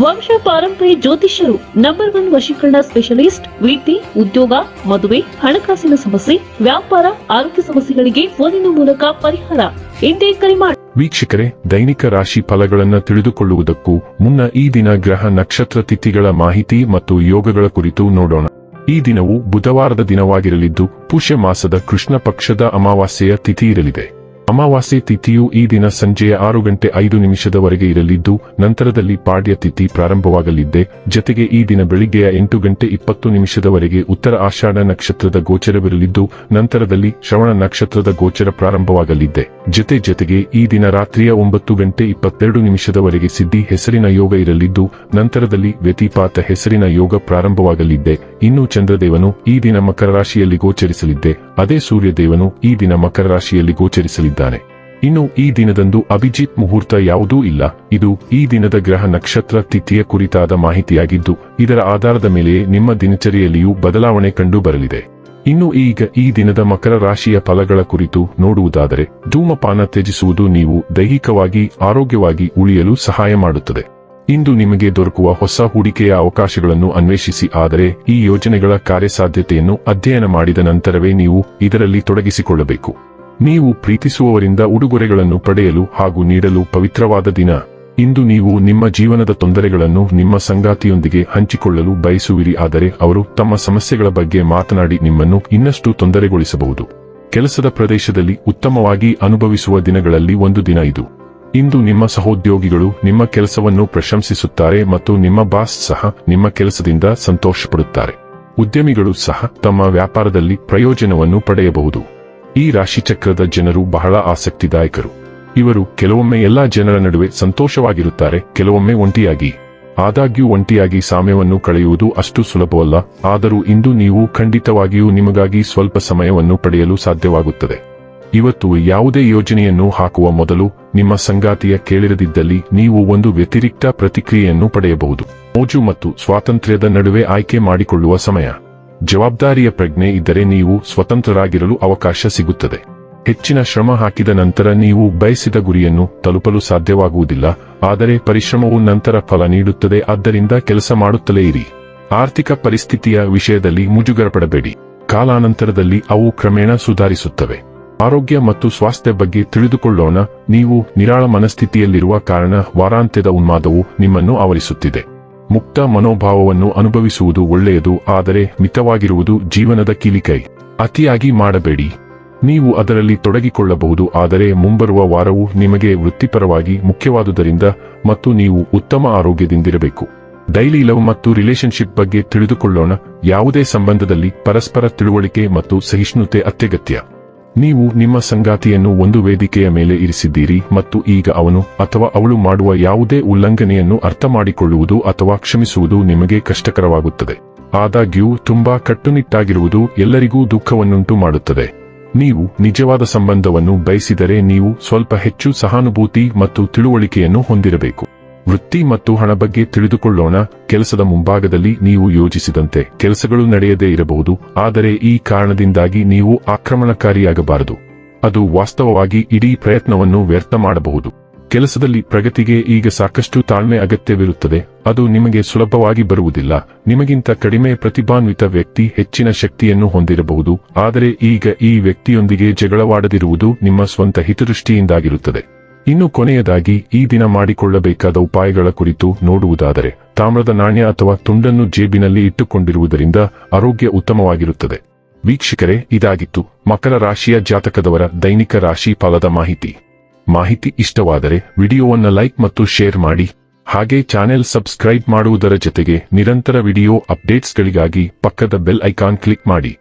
ವಂಶ ಪಾರಂಪರ್ಯ ಜ್ಯೋತಿಷ್ಯರು ನಂಬರ್ ಒನ್ ವಶೀಕರಣ ಸ್ಪೆಷಲಿಸ್ಟ್ ವೀತಿ ಉದ್ಯೋಗ, ಮದುವೆ, ಹಣಕಾಸಿನ ಸಮಸ್ಯೆ, ವ್ಯಾಪಾರ, ಆರೋಗ್ಯ ಸಮಸ್ಯೆಗಳಿಗೆ ಫೋನಿನ ಮೂಲಕ ಪರಿಹಾರ. ಇಂದೇ ಕರೆ ಮಾಡಿ ವೀಕ್ಷಕರೇ, ದೈನಿಕ ರಾಶಿ ಫಲಗಳನ್ನು ತಿಳಿದುಕೊಳ್ಳುವುದಕ್ಕೂ ಮುನ್ನ ಈ ದಿನ ಗ್ರಹ ನಕ್ಷತ್ರ ತಿಥಿಗಳ ಮಾಹಿತಿ ಮತ್ತು ಯೋಗಗಳ ಕುರಿತು ನೋಡೋಣ. ಈ ದಿನವು ಬುಧವಾರದ ದಿನವಾಗಿರಲಿದ್ದು, ಪುಷ್ಯ ಮಾಸದ ಕೃಷ್ಣ ಪಕ್ಷದ ಅಮಾವಾಸ್ಯೆಯ ತಿಥಿ ಇರಲಿದೆ. ಅಮಾವಾಸ್ಯೆ ತಿಥಿಯು ಈ ದಿನ ಸಂಜೆಯ ಆರು ಗಂಟೆ ಐದು ನಿಮಿಷದವರೆಗೆ ಇರಲಿದ್ದು, ನಂತರದಲ್ಲಿ ಪಾಡ್ಯ ತಿಥಿ ಪ್ರಾರಂಭವಾಗಲಿದ್ದೆ. ಜತೆಗೆ ಈ ದಿನ ಬೆಳಿಗ್ಗೆಯ ಎಂಟು ಗಂಟೆ ಇಪ್ಪತ್ತು ನಿಮಿಷದವರೆಗೆ ಉತ್ತರ ಆಷಾಢ ನಕ್ಷತ್ರದ ಗೋಚರವಿರಲಿದ್ದು, ನಂತರದಲ್ಲಿ ಶ್ರವಣ ನಕ್ಷತ್ರದ ಗೋಚರ ಪ್ರಾರಂಭವಾಗಲಿದ್ದೆ. ಜತೆ ಜತೆಗೆ ಈ ದಿನ ರಾತ್ರಿಯ ಒಂಬತ್ತು ಗಂಟೆ ಇಪ್ಪತ್ತೆರಡು ನಿಮಿಷದವರೆಗೆ ಸಿದ್ಧಿ ಹೆಸರಿನ ಯೋಗ ಇರಲಿದ್ದು, ನಂತರದಲ್ಲಿ ವ್ಯತಿಪಾತ ಹೆಸರಿನ ಯೋಗ ಪ್ರಾರಂಭವಾಗಲಿದ್ದೆ. ಇನ್ನು ಚಂದ್ರದೇವನು ಈ ದಿನ ಮಕರ ರಾಶಿಯಲ್ಲಿ ಗೋಚರಿಸಲಿದ್ದೆ. ಅದೇ ಸೂರ್ಯದೇವನು ಈ ದಿನ ಮಕರ ರಾಶಿಯಲ್ಲಿ ಗೋಚರಿಸಲಿದ್ದಾನೆ ಇನ್ನು ಈ ದಿನದಂದು ಅಭಿಜಿತ್ ಮುಹೂರ್ತ ಯಾವುದೂ ಇಲ್ಲ. ಇದು ಈ ದಿನದ ಗ್ರಹ ನಕ್ಷತ್ರ ತಿಥಿಯ ಕುರಿತಾದ ಮಾಹಿತಿಯಾಗಿದ್ದು, ಇದರ ಆಧಾರದ ಮೇಲೆ ನಿಮ್ಮ ದಿನಚರಿಯಲ್ಲಿಯೂ ಬದಲಾವಣೆ ಕಂಡು ಬರಲಿದೆ. ಇನ್ನು ಈಗ ಈ ದಿನದ ಮಕರ ರಾಶಿಯ ಫಲಗಳ ಕುರಿತು ನೋಡುವುದಾದರೆ, ಧೂಮಪಾನ ತ್ಯಜಿಸುವುದು ನೀವು ದೈಹಿಕವಾಗಿ, ಆರೋಗ್ಯವಾಗಿ ಉಳಿಯಲು ಸಹಾಯ ಮಾಡುತ್ತದೆ. ಇಂದು ನಿಮಗೆ ದೊರಕುವ ಹೊಸ ಹೂಡಿಕೆಯ ಅವಕಾಶಗಳನ್ನು ಅನ್ವೇಷಿಸಿ, ಆದರೆ ಈ ಯೋಜನೆಗಳ ಕಾರ್ಯಸಾಧ್ಯತೆಯನ್ನು ಅಧ್ಯಯನ ಮಾಡಿದ ನಂತರವೇ ನೀವು ಇದರಲ್ಲಿ ತೊಡಗಿಸಿಕೊಳ್ಳಬೇಕು. ನೀವು ಪ್ರೀತಿಸುವವರಿಂದ ಉಡುಗೊರೆಗಳನ್ನು ಪಡೆಯಲು ಹಾಗೂ ನೀಡಲು ಪವಿತ್ರವಾದ ದಿನ. ಇಂದು ನೀವು ನಿಮ್ಮ ಜೀವನದ ತೊಂದರೆಗಳನ್ನು ನಿಮ್ಮ ಸಂಗಾತಿಯೊಂದಿಗೆ ಹಂಚಿಕೊಳ್ಳಲು ಬಯಸುವಿರಿ, ಆದರೆ ಅವರು ತಮ್ಮ ಸಮಸ್ಯೆಗಳ ಬಗ್ಗೆ ಮಾತನಾಡಿ ನಿಮ್ಮನ್ನು ಇನ್ನಷ್ಟು ತೊಂದರೆಗೊಳಿಸಬಹುದು. ಕೆಲಸದ ಪ್ರದೇಶದಲ್ಲಿ ಉತ್ತಮವಾಗಿ ಅನುಭವಿಸುವ ದಿನಗಳಲ್ಲಿ ಒಂದು ದಿನ ಇದು. ಇಂದು ನಿಮ್ಮ ಸಹೋದ್ಯೋಗಿಗಳು ನಿಮ್ಮ ಕೆಲಸವನ್ನು ಪ್ರಶಂಸಿಸುತ್ತಾರೆ ಮತ್ತು ನಿಮ್ಮ ಬಾಸ್ ಸಹ ನಿಮ್ಮ ಕೆಲಸದಿಂದ ಸಂತೋಷಪಡುತ್ತಾರೆ. ಉದ್ಯಮಿಗಳು ಸಹ ತಮ್ಮ ವ್ಯಾಪಾರದಲ್ಲಿ ಪ್ರಯೋಜನವನ್ನು ಪಡೆಯಬಹುದು. ಈ ರಾಶಿಚಕ್ರದ ಜನರು ಬಹಳ ಆಸಕ್ತಿದಾಯಕರು. ಇವರು ಕೆಲವೊಮ್ಮೆ ಎಲ್ಲಾ ಜನರ ನಡುವೆ ಸಂತೋಷವಾಗಿರುತ್ತಾರೆ, ಕೆಲವೊಮ್ಮೆ ಒಂಟಿಯಾಗಿ. ಆದಾಗ್ಯೂ ಒಂಟಿಯಾಗಿ ಸಾಮ್ಯವನ್ನು ಕಳೆಯುವುದು ಅಷ್ಟು ಸುಲಭವಲ್ಲ, ಆದರೂ ಇಂದು ನೀವು ಖಂಡಿತವಾಗಿಯೂ ನಿಮಗಾಗಿ ಸ್ವಲ್ಪ ಸಮಯವನ್ನು ಪಡೆಯಲು ಸಾಧ್ಯವಾಗುತ್ತದೆ. ಇವತ್ತು ಯಾವುದೇ ಯೋಜನೆಯನ್ನು ಹಾಕುವ ಮೊದಲು ನಿಮ್ಮ ಸಂಗಾತಿಯ ಕೇಳಿರದಿದ್ದಲ್ಲಿ ನೀವು ಒಂದು ವ್ಯತಿರಿಕ್ತ ಪ್ರತಿಕ್ರಿಯೆಯನ್ನು ಪಡೆಯಬಹುದು. ಮೋಜು ಮತ್ತು ಸ್ವಾತಂತ್ರ್ಯದ ನಡುವೆ ಆಯ್ಕೆ ಮಾಡಿಕೊಳ್ಳುವ ಸಮಯ. ಜವಾಬ್ದಾರಿಯ ಪ್ರಜ್ಞೆ ಇದ್ದರೆ ನೀವು ಸ್ವತಂತ್ರರಾಗಿರಲು ಅವಕಾಶ ಸಿಗುತ್ತದೆ. ಹೆಚ್ಚಿನ ಶ್ರಮ ಹಾಕಿದ ನಂತರ ನೀವು ಬಯಸಿದ ಗುರಿಯನ್ನು ತಲುಪಲು ಸಾಧ್ಯವಾಗುವುದಿಲ್ಲ, ಆದರೆ ಪರಿಶ್ರಮವು ನಂತರ ಫಲ ನೀಡುತ್ತದೆ, ಆದ್ದರಿಂದ ಕೆಲಸ ಮಾಡುತ್ತಲೇ ಇರಿ. ಆರ್ಥಿಕ ಪರಿಸ್ಥಿತಿಯ ವಿಷಯದಲ್ಲಿ ಮುಜುಗರಪಡಬೇಡಿ. ಕಾಲಾನಂತರದಲ್ಲಿ ಅವು ಕ್ರಮೇಣ ಸುಧಾರಿಸುತ್ತವೆ. ಆರೋಗ್ಯ ಮತ್ತು ಸ್ವಾಸ್ಥ್ಯ ಬಗ್ಗೆ ತಿಳಿದುಕೊಳ್ಳೋಣ, ನೀವು ನಿರಾಳ ಮನಸ್ಥಿತಿಯಲ್ಲಿರುವ ಕಾರಣ ವಾರಾಂತ್ಯದ ಉನ್ಮಾದವು ನಿಮ್ಮನ್ನು ಆವರಿಸುತ್ತಿದೆ. ಮುಕ್ತ ಮನೋಭಾವವನ್ನು ಅನುಭವಿಸುವುದು ಒಳ್ಳೆಯದು, ಆದರೆ ಮಿತವಾಗಿರುವುದು ಜೀವನದ ಕಿಲಿಕೈ. ಅತಿಯಾಗಿ ಮಾಡಬೇಡಿ. ನೀವು ಅದರಲ್ಲಿ ತೊಡಗಿಕೊಳ್ಳಬಹುದು, ಆದರೆ ಮುಂಬರುವ ವಾರವು ನಿಮಗೆ ವೃತ್ತಿಪರವಾಗಿ ಮುಖ್ಯವಾದುದರಿಂದ ಮತ್ತು ನೀವು ಉತ್ತಮ ಆರೋಗ್ಯದಿಂದಿರಬೇಕು. ಡೈಲಿ ಲವ್ ಮತ್ತು ರಿಲೇಶನ್ಶಿಪ್ ಬಗ್ಗೆ ತಿಳಿದುಕೊಳ್ಳೋಣ, ಯಾವುದೇ ಸಂಬಂಧದಲ್ಲಿ ಪರಸ್ಪರ ತಿಳುವಳಿಕೆ ಮತ್ತು ಸಹಿಷ್ಣುತೆ ಅತ್ಯಗತ್ಯ. ನೀವು ನಿಮ್ಮ ಸಂಗಾತಿಯನ್ನು ಒಂದು ವೇದಿಕೆಯ ಮೇಲೆ ಇರಿಸಿದ್ದೀರಿ ಮತ್ತು ಈಗ ಅವನು ಅಥವಾ ಅವಳು ಮಾಡುವ ಯಾವುದೇ ಉಲ್ಲಂಘನೆಯನ್ನು ಅರ್ಥಮಾಡಿಕೊಳ್ಳುವುದು ಅಥವಾ ಕ್ಷಮಿಸುವುದು ನಿಮಗೆ ಕಷ್ಟಕರವಾಗುತ್ತದೆ. ಆದಾಗ್ಯೂ ತುಂಬಾ ಕಟ್ಟುನಿಟ್ಟಾಗಿರುವುದು ಎಲ್ಲರಿಗೂ ದುಃಖವನ್ನುಂಟು ಮಾಡುತ್ತದೆ. ನೀವು ನಿಜವಾದ ಸಂಬಂಧವನ್ನು ಬಯಸಿದರೆ ನೀವು ಸ್ವಲ್ಪ ಹೆಚ್ಚು ಸಹಾನುಭೂತಿ ಮತ್ತು ತಿಳುವಳಿಕೆಯನ್ನು ಹೊಂದಿರಬೇಕು. ವೃತ್ತಿ ಮತ್ತು ಹಣ ಬಗ್ಗೆ ತಿಳಿದುಕೊಳ್ಳೋಣ. ಕೆಲಸದ ಮುಂಭಾಗದಲ್ಲಿ ನೀವು ಯೋಜಿಸಿದಂತೆ ಕೆಲಸಗಳು ನಡೆಯದೇ ಇರಬಹುದು, ಆದರೆ ಈ ಕಾರಣದಿಂದಾಗಿ ನೀವು ಆಕ್ರಮಣಕಾರಿಯಾಗಬಾರದು. ಅದು ವಾಸ್ತವವಾಗಿ ಇಡೀ ಪ್ರಯತ್ನವನ್ನು ವ್ಯರ್ಥ ಮಾಡಬಹುದು. ಕೆಲಸದಲ್ಲಿ ಪ್ರಗತಿಗೆ ಈಗ ಸಾಕಷ್ಟು ತಾಳ್ಮೆ ಅಗತ್ಯವಿರುತ್ತದೆ. ಅದು ನಿಮಗೆ ಸುಲಭವಾಗಿ ಬರುವುದಿಲ್ಲ. ನಿಮಗಿಂತ ಕಡಿಮೆ ಪ್ರತಿಭಾನ್ವಿತ ವ್ಯಕ್ತಿ ಹೆಚ್ಚಿನ ಶಕ್ತಿಯನ್ನು ಹೊಂದಿರಬಹುದು, ಆದರೆ ಈಗ ಈ ವ್ಯಕ್ತಿಯೊಂದಿಗೆ ಜಗಳವಾಡದಿರುವುದು ನಿಮ್ಮ ಸ್ವಂತ ಹಿತದೃಷ್ಟಿಯಿಂದಾಗಿರುತ್ತದೆ. ಇನ್ನು ಕೊನೆಯದಾಗಿ ಈ ದಿನ ಮಾಡಿಕೊಳ್ಳಬೇಕಾದ ಉಪಾಯಗಳ ಕುರಿತು ನೋಡುವುದಾದರೆ, ತಾಮ್ರದ ನಾಣ್ಯ ಅಥವಾ ತುಂಡನ್ನು ಜೇಬಿನಲ್ಲಿ ಇಟ್ಟುಕೊಂಡಿರುವುದರಿಂದ ಆರೋಗ್ಯ ಉತ್ತಮವಾಗಿರುತ್ತದೆ. ವೀಕ್ಷಕರೇ, ಇದಾಗಿತ್ತು ಮಕರ ರಾಶಿಯ ಜಾತಕದವರ ದೈನಿಕ ರಾಶಿ ಫಲದ ಮಾಹಿತಿ. ಮಾಹಿತಿ ಇಷ್ಟವಾದರೆ ವಿಡಿಯೋವನ್ನು ಲೈಕ್ ಮತ್ತು ಶೇರ್ ಮಾಡಿ, ಹಾಗೆ ಚಾನೆಲ್ ಸಬ್ಸ್ಕ್ರೈಬ್ ಮಾಡುವುದರ ಜೊತೆಗೆ ನಿರಂತರ ವಿಡಿಯೋ ಅಪ್ಡೇಟ್ಸ್ಗಳಿಗಾಗಿ ಪಕ್ಕದ ಬೆಲ್ ಐಕಾನ್ ಕ್ಲಿಕ್ ಮಾಡಿ.